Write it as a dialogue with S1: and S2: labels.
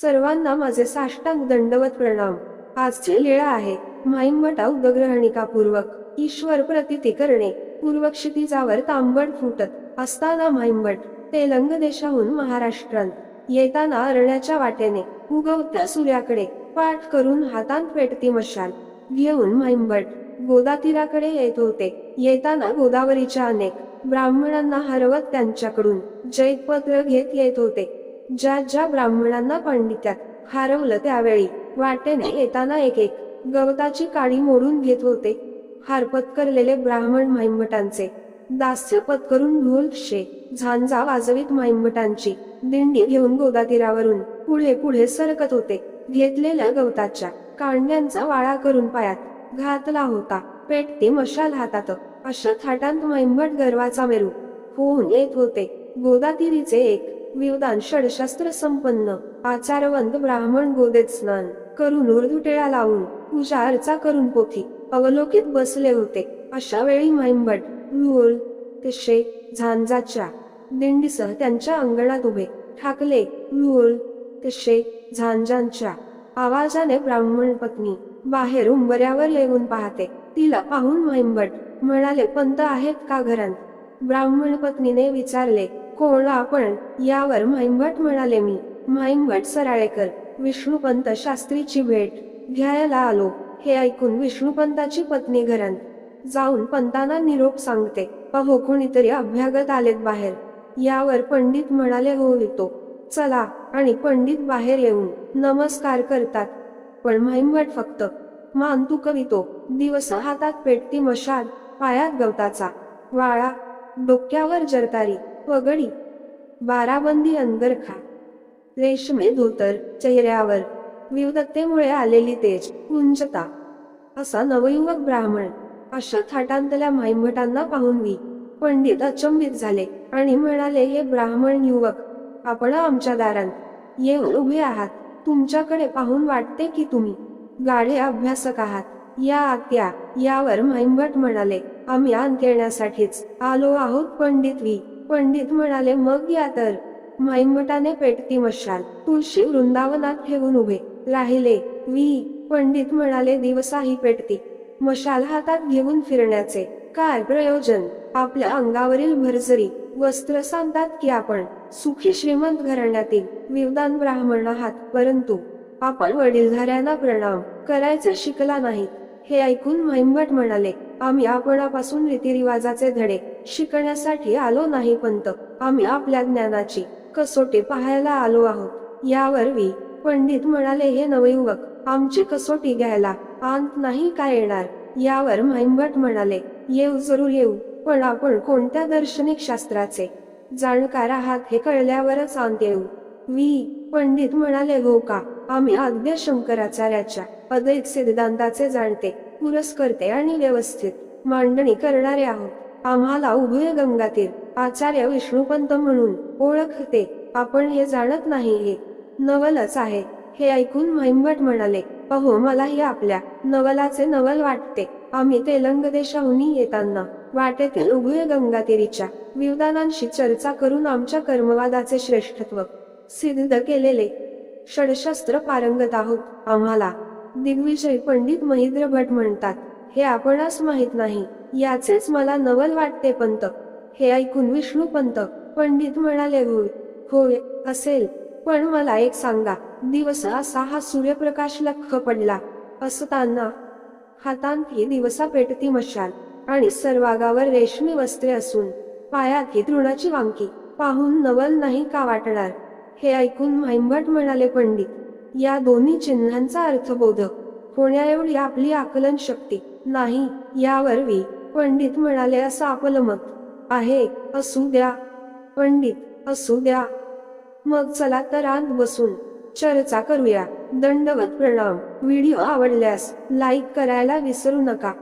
S1: सर्वांना माझे साष्टांग दंडवत प्रणाम. आजची लीळा आहे. माईंबटा उदग्रहणिकापूर्वक ईश्वर प्रतिती करणे. पूर्वक क्षितिजावर तांबड फुटत. असताना माईंबट तेलंग देशाहून महाराष्ट्रात. येताना अरण्याच्या वाटेने. उगवत्या सूर्याकडे. पाठ करून हातात पेटती मशाल. घेऊन माईंबट गोदातीराकडे येत होते. येताना गोदावरीच्या अनेक. ब्राह्मणांना हरवत त्यांच्याकडून. जैतपत्र घेत येत होते. ज्या ज्या ब्राह्मणांना पंडित्यात हरवलं त्यावेळी वाटेने येताना एक एक गवताची काडी मोडून घेत होते. हारपत्करलेले ब्राह्मण माईंबटांचे दास्य पत्करून ढोल शे झांजा वाजवीत माईंबटांची दिंडी घेऊन गोदातीरावरून पुढे पुढे सरकत होते. घेतलेल्या गवताच्या कांड्यांचा वाळा करून पायात घातला होता. पेटते मशाल हातात अशा थाटांत माईंबट गर्वाचा मेरू होऊन येत होते. गोदातिरीचे एक विवदान षडशास्त्र संपन्न. आचारवंत ब्राह्मण गोदेत स्नान करून उर्दुटेळा लावून पूजा अर्चा करून पोथी. अवलोकित बसले होते. अशा वेळी माईंबट रुळ तिशे झांजाच्या दिंडीसह त्यांच्या अंगणात उभे. ठाकले रुळ तिशे झांजांच्या आवाजाने ब्राह्मण पत्नी बाहेर उंबऱ्यावर येऊन पाहते. तिला पाहून माईंबट म्हणाले पंत आहेत का घरात? ब्राह्मण पत्नीने विचारले कोण आपण यावर माईंबट म्हणाले मी. माईंबट सराळेकर विष्णुपंत शास्त्रीची भेट. घ्यायला आलो. हे ऐकून विष्णुपंताची पत्नी घरात जाऊन पंतांना निरोप सांगते. पाहो कोणीतरी अभ्यागत आलेत बाहेर. यावर पंडित म्हणाले हो येतो. चला. आणि पंडित बाहेर येऊन नमस्कार करतात. पण माईंबट फक्त मान तू कवितो. दिवस हातात पेटती मशाल पायात गवताचा. वाळा डोक्यावर जरतारी. पगडी बाराबंदी अंगरखा. रेशमे धोतर चेहऱ्यावर. विविधतेमुळे आलेली तेज कुंजता. असा नवयुवक ब्राह्मण. अशा थाटांतल्या माईंभटांना पाहून मी पंडित अचंबित झाले आणि म्हणाले हे ब्राह्मण युवक आपण आमच्या दारात येऊन उभे आहात. तुमच्याकडे पाहून वाटते की तुम्ही गाढे अभ्यासक आहात. या आत्या यावर माईंभट म्हणाले आम्ही अंत येण्यासाठीच आलो आहोत पंडित वी. पंडित म्हणाले मग या तर. माईमटाने पेटती मशाल. तुळशी वृंदावनात ठेवून उभे राहिले. वी. पंडित म्हणाले दिवसाही पेटती. मशाल हातात घेऊन फिरण्याचे काय प्रयोजन? आपल्या अंगावरील भरजरी वस्त्र सांगतात की आपण सुखी श्रीमंत घराण्यातील विवदान ब्राह्मण आहात परंतु आपण वडीलधाऱ्यांना प्रणाम करायचे शिकला नाही. हे ऐकून महिमभट म्हणाले आम्ही आपणापासून रीतिरिवाजाचे धडे शिकण्यासाठी आलो नाही पंत. आम्ही आपल्या ज्ञानाची कसोटी पाहायला आलो आहोत. यावर वी. पंडित म्हणाले हे नवयुवक आमची कसोटी घ्यायला अंत नाही काय येणार? यावर महिमभट म्हणाले येऊ जरूर येऊ पण आपण कोणत्या दार्शनिक शास्त्राचे जाणकार आहात हे कळल्यावरच अंत येऊ. वी पंडित म्हणाले हो का? आम्ही आद्य शंकराचार्याच्या अद्वैत सिद्धांताचे जाणते पुरस्कर्ते आणि व्यवस्थित मांडणी करणारे आहोत. आम्हाला उभय गंगातील आचार्य विष्णुपंत म्हणून ओळखते. आपण हे जाणत नाही हे. नवलच आहे. हे ऐकून महिंबट म्हणाले अहो मलाही आपल्या नवलाचे नवल वाटते. आम्ही तेलंग देशाहून येताना वाटेतील उभय गंगातीरीच्या विवदानांशी चर्चा करून आमच्या कर्मवादाचे श्रेष्ठत्व सिद्ध केलेले. षडशास्त्र पारंगत आहोत आम्हाला. दिग्विजय पंडित महेंद्र भट म्हणतात हे आपणास माहीत नाही याचेच मला नवल वाटते पंत. हे ऐकून विष्णू पंत पंडित म्हणाले होय होय असेल. पण मला एक सांगा दिवस असा हा सूर्यप्रकाश लख पडला असताना हातांत ही दिवसा पेटती मशाल आणि सर्वागावर रेशमी वस्त्रे असून पायात ही तृणाची वांकी पाहून नवल नाही का वाटणार? हे ऐकून माईंबट म्हणाले पंडित या दोन्ही चिन्हांचा अर्थबोधक. होण्या एवढी आपली आकलन शक्ती नाही यावरवी पंडित म्हणाले असं आपलं मत आहे. असू द्या. पंडित असू द्या. मग चला तर आत बसून चर्चा करूया. दंडवत प्रणाम. व्हिडिओ आवडल्यास लाईक करायला विसरू नका.